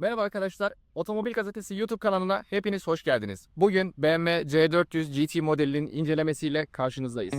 Merhaba arkadaşlar. Otomobil Gazetesi YouTube kanalına hepiniz hoş geldiniz. Bugün BMW C400 GT modelinin incelemesiyle karşınızdayız.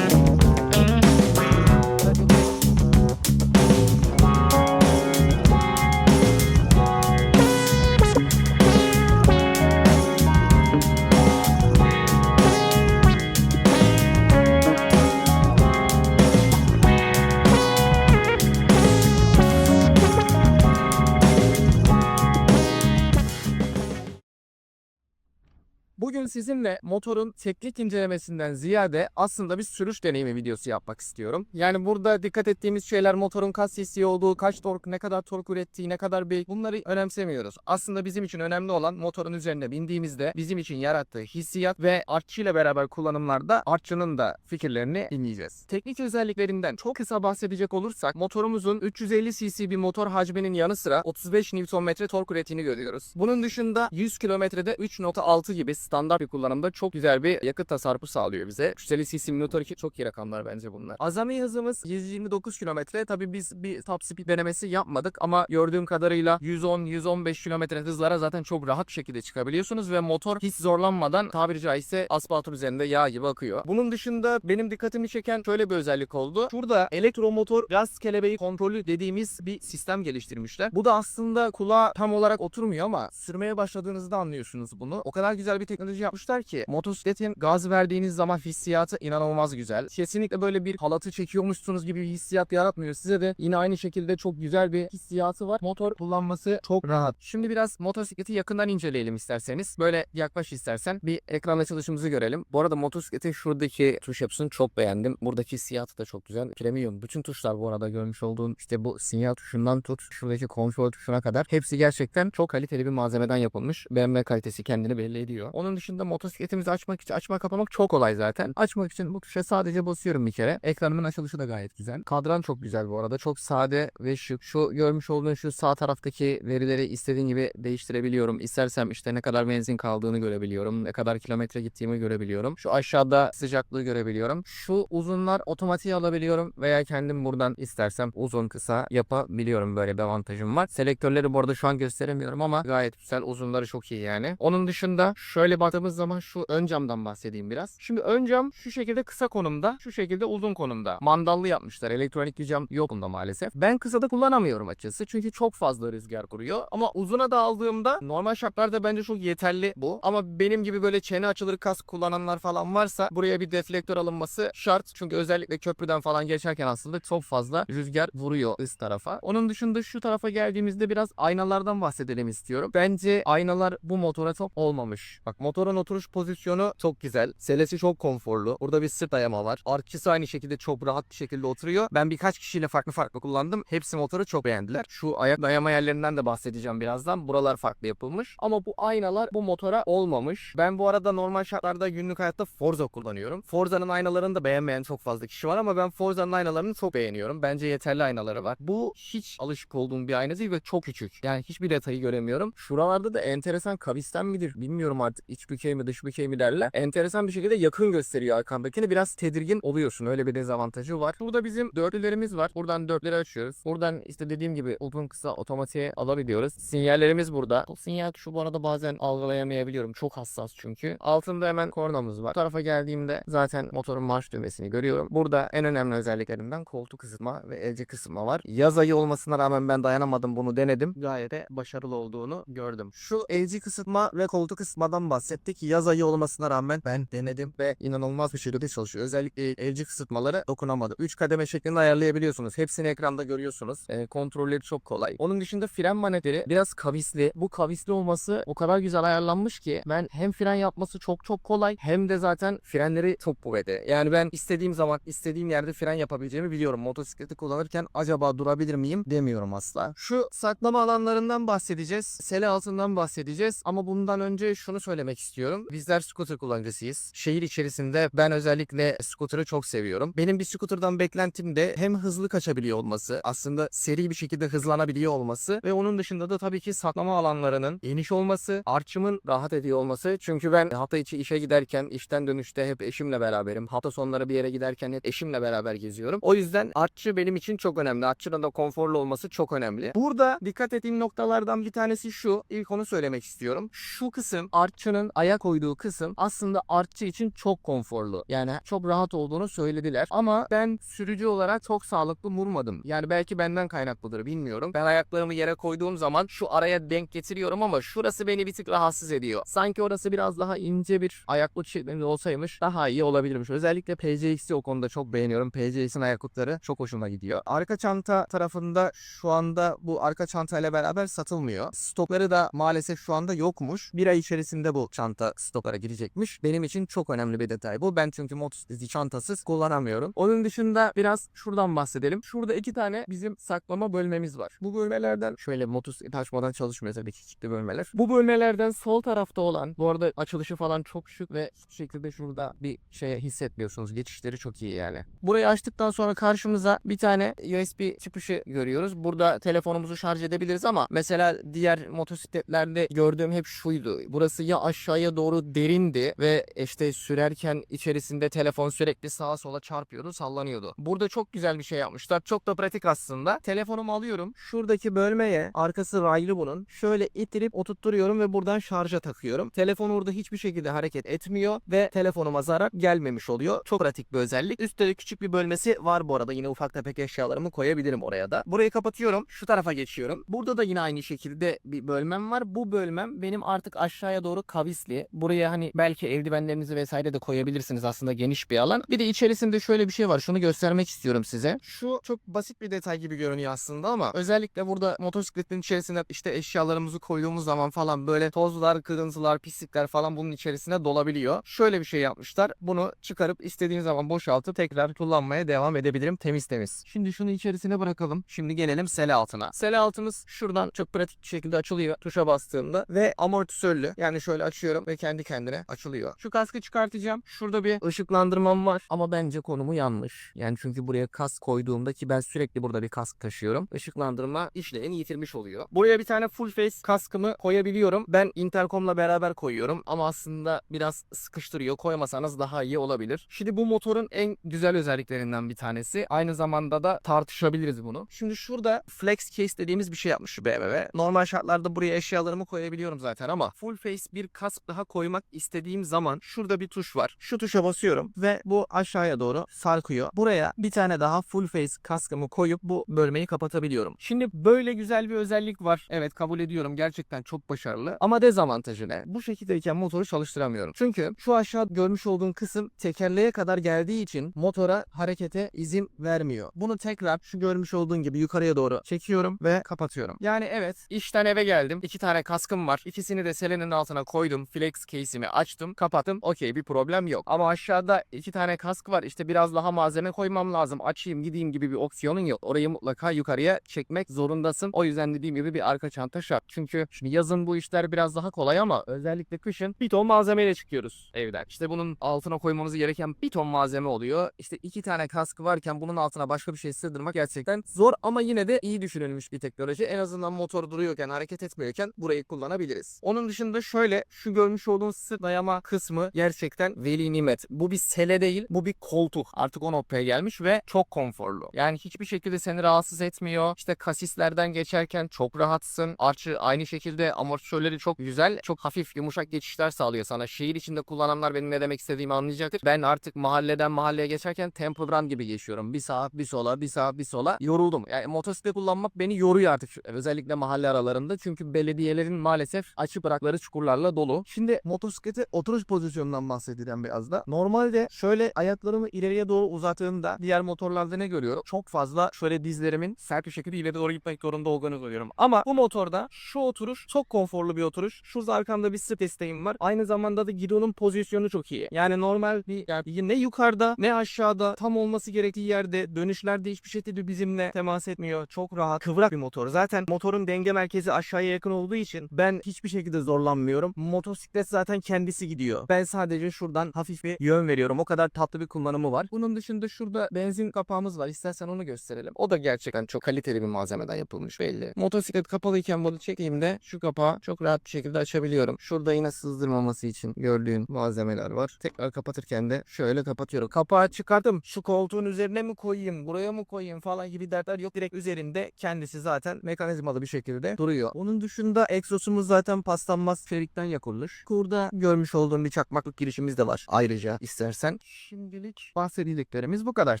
Bugün sizinle motorun teknik incelemesinden ziyade aslında bir sürüş deneyimi videosu yapmak istiyorum. Yani burada dikkat ettiğimiz şeyler motorun kaç cc olduğu, kaç tork, ne kadar tork ürettiği, ne kadar bir bunları önemsemiyoruz. Aslında bizim için önemli olan motorun üzerine bindiğimizde bizim için yarattığı hissiyat ve artçıyla beraber kullanımlarda artçının da fikirlerini dinleyeceğiz. Teknik özelliklerinden çok kısa bahsedecek olursak motorumuzun 350 cc bir motor hacminin yanı sıra 35 Nm tork ürettiğini görüyoruz. Bunun dışında 100 kilometrede 3.6 gibi standart bir kullanımda çok güzel bir yakıt tasarrufu sağlıyor bize. 350 cc motor 2 çok iyi rakamlar bence bunlar. Azami hızımız 129 kilometre. Tabii biz bir top speed denemesi yapmadık ama gördüğüm kadarıyla 110-115 kilometre hızlara zaten çok rahat şekilde çıkabiliyorsunuz ve motor hiç zorlanmadan tabiri caizse asfaltın üzerinde yağ gibi akıyor. Bunun dışında benim dikkatimi çeken şöyle bir özellik oldu. Şurada elektromotor gaz kelebeği kontrolü dediğimiz bir sistem geliştirmişler. Bu da aslında kulağa tam olarak oturmuyor ama sürmeye başladığınızda anlıyorsunuz bunu. O kadar güzel bir teknoloji yapmışlar ki motosikletin gaz verdiğiniz zaman hissiyatı inanılmaz güzel. Kesinlikle böyle bir halatı çekiyormuşsunuz gibi bir hissiyat yaratmıyor. Size de yine aynı şekilde çok güzel bir hissiyatı var. Motor kullanması çok rahat. Şimdi biraz motosikleti yakından inceleyelim isterseniz. Böyle yaklaş istersen bir ekran açılışımızı görelim. Bu arada motosikletin şuradaki tuş yapısını çok beğendim. Buradaki hissiyatı da çok güzel. Premium. Bütün tuşlar bu arada görmüş olduğun işte bu sinyal tuşundan tut şuradaki kontrol tuşuna kadar hepsi gerçekten çok kaliteli bir malzemeden yapılmış. BMW kalitesi kendini belli ediyor. Onun motosikletimizi açmak için açma kapamak çok kolay zaten. Açmak için bu tuşa sadece basıyorum bir kere. Ekranımın açılışı da gayet güzel. Kadran çok güzel bu arada. Çok sade ve şık. Şu görmüş olduğun şu sağ taraftaki verileri istediğim gibi değiştirebiliyorum. İstersem işte ne kadar benzin kaldığını görebiliyorum. Ne kadar kilometre gittiğimi görebiliyorum. Şu aşağıda sıcaklığı görebiliyorum. Şu uzunlar otomatiğe alabiliyorum veya kendim buradan istersem uzun kısa yapabiliyorum. Böyle bir avantajım var. Selektörleri bu arada şu an gösteremiyorum ama gayet güzel. Uzunları çok iyi yani. Onun dışında şöyle baktığımız zaman şu ön camdan bahsedeyim biraz. Şimdi ön cam şu şekilde kısa konumda, şu şekilde uzun konumda. Mandallı yapmışlar. Elektronik bir cam yok bunda maalesef. Ben kısada kullanamıyorum açıkçası. Çünkü çok fazla rüzgar kuruyor. Ama uzuna da aldığımda normal şartlarda bence çok yeterli bu. Ama benim gibi böyle çene açılır kask kullananlar falan varsa buraya bir deflektör alınması şart. Çünkü özellikle köprüden falan geçerken aslında çok fazla rüzgar vuruyor üst tarafa. Onun dışında şu tarafa geldiğimizde biraz aynalardan bahsedelim istiyorum. Bence aynalar bu motora çok olmamış. Bak motorun oturuş pozisyonu çok güzel. Selesi çok konforlu. Burada bir sırt dayama var. Arkası aynı şekilde çok rahat bir şekilde oturuyor. Ben birkaç kişiyle farklı farklı kullandım. Hepsi motoru çok beğendiler. Şu ayak dayama yerlerinden de bahsedeceğim birazdan. Buralar farklı yapılmış. Ama bu aynalar bu motora olmamış. Ben bu arada normal şartlarda günlük hayatta Forza kullanıyorum. Forza'nın aynalarını da beğenmeyen çok fazla kişi var ama ben Forza'nın aynalarını çok beğeniyorum. Bence yeterli aynaları var. Bu hiç alışık olduğum bir ayna değil ve çok küçük. Yani hiçbir detayı göremiyorum. Şuralarda da enteresan kabisten midir bilmiyorum artık. İç bükey mi dış bükey mi derler. Enteresan bir şekilde yakın gösteriyor arkandakini. Biraz tedirgin oluyorsun. Öyle bir dezavantajı var. Burada bizim dörtlülerimiz var. Buradan dörtleri açıyoruz. Buradan işte dediğim gibi uzun kısa otomatiğe alabiliyoruz. Sinyallerimiz burada. O sinyal tuşu bu arada bazen algılayamayabiliyorum. Çok hassas çünkü. Altında hemen kornamız var. Bu tarafa geldiğimde zaten motorun marş düğmesini görüyorum. Burada en önemli özelliklerinden koltuk ısıtma ve elci kısıtma var. Yaz ayı olmasına rağmen ben dayanamadım bunu denedim. Gayet de başarılı olduğunu gördüm. Şu elci kısıtma ve koltuk ısıtmadan bahsettik. Yaz ayı olmasına rağmen ben denedim ve inanılmaz bir şekilde çalışıyor. Özellikle elci kısıtmaları dokunamadı. 3 kademe şeklinde ayarlayabiliyorsunuz. Hepsini ekranda görüyorsunuz. E, kontrolleri çok kolay. Onun dışında fren manetleri biraz kavisli. Bu kavisli olması o kadar güzel ayarlanmış ki ben hem fren yapması çok çok kolay hem de zaten frenleri çok kuvvetli. Yani ben istediğim zaman istediğim yerde fren yapabileceğimi biliyorum. Motosikleti kullanırken acaba durabilir miyim demiyorum asla. Şu saklama alanlarından bahsedeceğiz. Sele altından bahsedeceğiz ama bundan önce şunu söylemek istiyorum. Bizler scooter kullanıcısıyız. Şehir içerisinde ben özellikle scooter'ı çok seviyorum. Benim bir scooter'dan beklentim de hem hızlı kaçabiliyor olması, aslında seri bir şekilde hızlanabiliyor olması ve onun dışında da tabii ki saklama alanlarının geniş olması, arçımın rahat ediyor olması. Çünkü ben hafta içi işe giderken, işten dönüşte hep eşimle beraberim. Hafta sonları bir yere giderken hep eşimle beraber geziyorum. O yüzden artçı benim için çok önemli. Artçının da konforlu olması çok önemli. Burada dikkat ettiğim noktalardan bir tanesi şu. İlk onu söylemek istiyorum. Şu kısım artçının ayak koyduğu kısım aslında artçı için çok konforlu. Yani çok rahat olduğunu söylediler. Ama ben sürücü olarak çok sağlıklı vurmadım. Yani belki benden kaynaklıdır bilmiyorum. Ben ayaklarımı yere koyduğum zaman şu araya denk getiriyorum ama şurası beni bir tık rahatsız ediyor. Sanki orası biraz daha ince bir ayaklık şeklinde olsaymış daha iyi olabilirmiş. Özellikle PCX'i o konuda çok beğeniyorum. PCX'in ayaklıkları çok hoşuma gidiyor. Arka çanta tarafında şu anda bu arka çantayla beraber satılmıyor. Stokları da maalesef şu anda yokmuş. Bir ay içerisinde bu çanta stoklara girecekmiş. Benim için çok önemli bir detay bu. Ben çünkü motosikleti çantasız kullanamıyorum. Onun dışında biraz şuradan bahsedelim. Şurada iki tane bizim saklama bölmemiz var. Bu bölmelerden şöyle motosiklet açmadan çalışmıyor tabii ki bölmeler. Bu bölmelerden sol tarafta olan bu arada açılışı falan çok şık ve şu şekilde şurada bir şey hissetmiyorsunuz. Geçişleri çok iyi yani. Burayı açtıktan sonra karşımıza bir tane USB çıkışı görüyoruz. Burada telefonumuzu şarj edebiliriz ama mesela diğer motosikletlerde gördüğüm hep şuydu. Burası ya aşağıya doğru derindi ve işte sürerken içerisinde telefon sürekli sağa sola çarpıyordu, sallanıyordu. Burada çok güzel bir şey yapmışlar. Çok da pratik aslında. Telefonumu alıyorum. Şuradaki bölmeye, arkası raylı bunun. Şöyle ittirip oturtturuyorum ve buradan şarja takıyorum. Telefon orada hiçbir şekilde hareket etmiyor ve telefonuma zarar gelmemiş oluyor. Çok pratik bir özellik. Üstte de küçük bir bölmesi var bu arada. Yine ufak tefek eşyalarımı koyabilirim oraya da. Burayı kapatıyorum. Şu tarafa geçiyorum. Burada da yine aynı şekilde bir bölmem var. Bu bölmem benim artık aşağıya doğru kavisli. Buraya hani belki eldivenlerinizi vesaire de koyabilirsiniz. Aslında geniş bir alan. Bir de içerisinde şöyle bir şey var. Şunu göstermek istiyorum size. Şu çok basit bir detay gibi görünüyor aslında ama özellikle burada motosikletin içerisine işte eşyalarımızı koyduğumuz zaman falan böyle tozlar, kırıntılar, pislikler falan bunun içerisine dolabiliyor. Şöyle bir şey yapmışlar. Bunu çıkarıp istediğim zaman boşaltıp tekrar kullanmaya devam edebilirim temiz temiz. Şimdi şunu içerisine bırakalım. Şimdi gelelim sele altına. Sele altımız şuradan çok pratik bir şekilde açılıyor tuşa bastığımda ve amortisörlü. Yani şöyle açıyorum ve kendi kendine açılıyor. Şu kaskı çıkartacağım. Şurada bir ışıklandırmam var ama bence konumu yanlış. Yani çünkü buraya kask koyduğumda ki ben sürekli burada bir kask taşıyorum. Işıklandırma işlevini yitirmiş oluyor. Buraya bir tane full face kaskımı koyabiliyorum. Ben intercom'la beraber koyuyorum ama aslında biraz sıkıştırıyor. Koymasanız daha iyi olabilir. Şimdi bu motorun en güzel özelliklerinden bir tanesi. Aynı zamanda da tartışabiliriz bunu. Şimdi şurada flex case dediğimiz bir şey yapmış şu BMW. Normal şartlarda buraya eşyalarımı koyabiliyorum zaten ama full face bir kask daha koymak istediğim zaman şurada bir tuş var. Şu tuşa basıyorum ve bu aşağıya doğru sarkıyor. Buraya bir tane daha full face kaskımı koyup bu bölmeyi kapatabiliyorum. Şimdi böyle güzel bir özellik var. Evet kabul ediyorum gerçekten çok başarılı. Ama dezavantajı ne? Bu şekildeyken motoru çalıştıramıyorum. Çünkü şu aşağı görmüş olduğun kısım tekerleğe kadar geldiği için motora harekete izin vermiyor. Bunu tekrar şu görmüş olduğun gibi yukarıya doğru çekiyorum ve kapatıyorum. Yani evet işten eve geldim. İki tane kaskım var. İkisini de selenin altına koydum. Flex case'imi açtım. Kapattım. Okey bir problem yok. Ama aşağıda iki tane kask var. İşte biraz daha malzeme koymam lazım. Açayım gideyim gibi bir opsiyonun yok. Orayı mutlaka yukarıya çekmek zorundasın. O yüzden dediğim gibi bir arka çanta şart. Çünkü şimdi yazın bu işler biraz daha kolay ama özellikle kışın bir ton malzemeyle çıkıyoruz evden. İşte bunun altına koymamız gereken bir ton malzeme oluyor. İşte iki tane kask varken bunun altına başka bir şey sığdırmak gerçekten zor ama yine de iyi düşünülmüş bir teknoloji. En azından motor duruyorken, hareket etmiyorken burayı kullanabiliriz. Onun dışında şöyle şu görmüş olduğunuz sırt dayama kısmı gerçekten veli nimet. Bu bir sele değil, bu bir koltuk. Artık o noktaya gelmiş ve çok konforlu. Yani hiçbir şekilde seni rahatsız etmiyor. İşte kasislerden geçerken çok rahatsın. Arçı aynı şekilde amortisörleri çok güzel. Çok hafif, yumuşak geçişler sağlıyor sana. Şehir içinde kullananlar benim ne demek istediğimi anlayacaktır. Ben artık mahalleden mahalleye geçerken Temple Run gibi geçiyorum. Bir sağa, bir sola, bir sağa, bir sola. Yoruldum. Yani motosiklet kullanmak beni yoruyor artık. Özellikle mahalle aralarında. Çünkü belediyelerin maalesef açık bırakları çukurlarla dolu. Şimdi motosiklete oturuş pozisyonundan bahsedeceğim biraz da. Normalde şöyle ayaklarımı ileriye doğru uzattığımda diğer motorlarda ne görüyorum? Çok fazla şöyle dizlerimin sert bir şekilde ileri doğru gitmek zorunda olduğunu görüyorum. Ama bu motorda şu oturuş çok konforlu bir oturuş. Şurada arkamda bir sırt desteğim var. Aynı zamanda da gidonun pozisyonu çok iyi. Yani normal bir yani ne yukarıda ne aşağıda tam olması gerektiği yerde dönüşlerde hiçbir şekilde bizimle temas etmiyor. Çok rahat kıvrak bir motor. Zaten motorun denge merkezi aşağıya yakın olduğu için ben hiçbir şekilde zorlanmıyorum. Motosiklet zaten kendisi gidiyor. Ben sadece şuradan hafif bir yön veriyorum. O kadar tatlı bir kullanımı var. Bunun dışında şurada benzin kapağımız var. İstersen onu gösterelim. O da gerçekten çok kaliteli bir malzemeden yapılmış belli. Motosiklet kapalıyken bunu çektiğimde şu kapağı çok rahat bir şekilde açabiliyorum. Şurada yine sızdırmaması için gördüğün malzemeler var. Tekrar kapatırken de şöyle kapatıyorum. Kapağı çıkardım. Şu koltuğun üzerine mi koyayım, buraya mı koyayım falan gibi dertler yok. Direkt üzerinde kendisi zaten mekanizmalı bir şekilde duruyor. Onun dışında egzosumuz zaten paslanmaz ferikten yapılmış. Burada görmüş olduğun bir çakmaklık girişimiz de var. Ayrıca istersen. Şimdilik bahsedildiklerimiz bu kadar.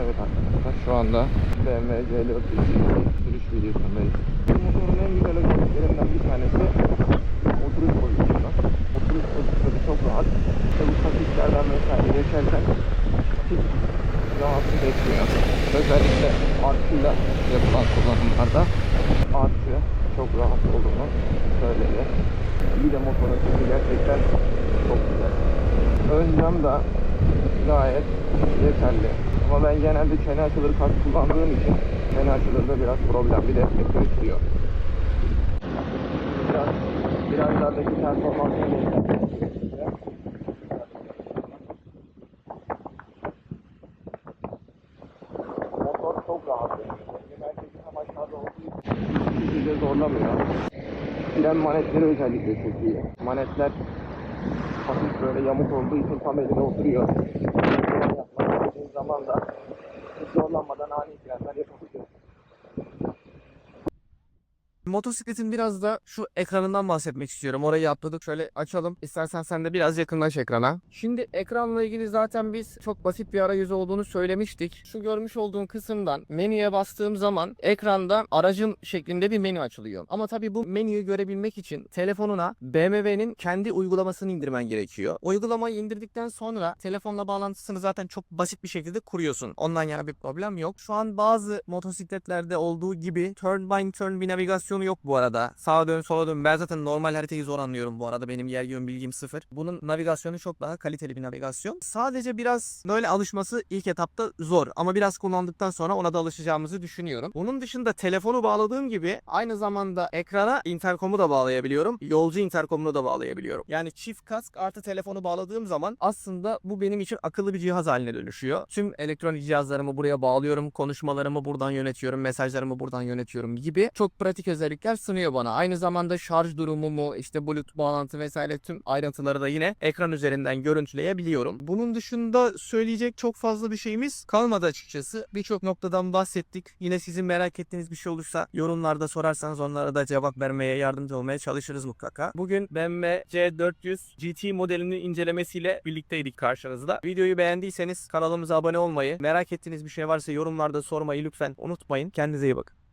Evet arkadaşlar şu anda BMW C400 sürüş videosundayız. Bu motorun en güzel özelliklerinden bir tanesi oturuş pozisyonu. Oturuş pozisyonu çok rahat. Ve bu patiklerden vesaire geçerken hiç rahatsız etmiyor. Özellikle artıyla yapılan kullanımlarda artı çok rahat olduğunu söyledi. Bir de motorun sesi gerçekten çok güzel. Ön cam da gayet yeterli. Ama ben açılır kart kullandığım için çene açılırda biraz problem bir deflektör istiyor. Biraz virajlardaki performansını göstermek Motor çok rahat. Merkezi şekilde zorlamıyor. Fren manetleri özellikle çok iyi. Manetler hafif böyle yamuk olduğu için tam eline oturuyor. Yapmak istediğin zaman da zorlanmadan ani frenler yapabiliyorsun. Motosikletin biraz da şu ekranından bahsetmek istiyorum. Orayı atladık. Şöyle açalım. İstersen sen de biraz yakınlaş ekrana. Şimdi ekranla ilgili zaten biz çok basit bir arayüzü olduğunu söylemiştik. Şu görmüş olduğun kısımdan menüye bastığım zaman ekranda aracım şeklinde bir menü açılıyor. Ama tabii bu menüyü görebilmek için telefonuna BMW'nin kendi uygulamasını indirmen gerekiyor. Uygulamayı indirdikten sonra telefonla bağlantısını zaten çok basit bir şekilde kuruyorsun. Ondan yana bir problem yok. Şu an bazı motosikletlerde olduğu gibi turn by turn bir navigasyon yok bu arada. Sağa dön sola dön. Ben zaten normal haritayı zor anlıyorum bu arada. Benim yer yön bilgim sıfır. Bunun navigasyonu çok daha kaliteli bir navigasyon. Sadece biraz böyle alışması ilk etapta zor. Ama biraz kullandıktan sonra ona da alışacağımızı düşünüyorum. Bunun dışında telefonu bağladığım gibi aynı zamanda ekrana interkomu da bağlayabiliyorum. Yolcu interkomunu da bağlayabiliyorum. Yani çift kask artı telefonu bağladığım zaman aslında bu benim için akıllı bir cihaz haline dönüşüyor. Tüm elektronik cihazlarımı buraya bağlıyorum. Konuşmalarımı buradan yönetiyorum. Mesajlarımı buradan yönetiyorum gibi çok pratik özellikler sunuyor bana. Aynı zamanda şarj durumumu, işte bluetooth bağlantı vesaire tüm ayrıntıları da yine ekran üzerinden görüntüleyebiliyorum. Bunun dışında söyleyecek çok fazla bir şeyimiz kalmadı açıkçası. Birçok noktadan bahsettik. Yine sizin merak ettiğiniz bir şey olursa yorumlarda sorarsanız onlara da cevap vermeye yardımcı olmaya çalışırız mutlaka. Bugün BMW C400 GT modelinin incelemesiyle birlikteydik karşınızda. Videoyu beğendiyseniz kanalımıza abone olmayı, merak ettiğiniz bir şey varsa yorumlarda sormayı lütfen unutmayın. Kendinize iyi bakın.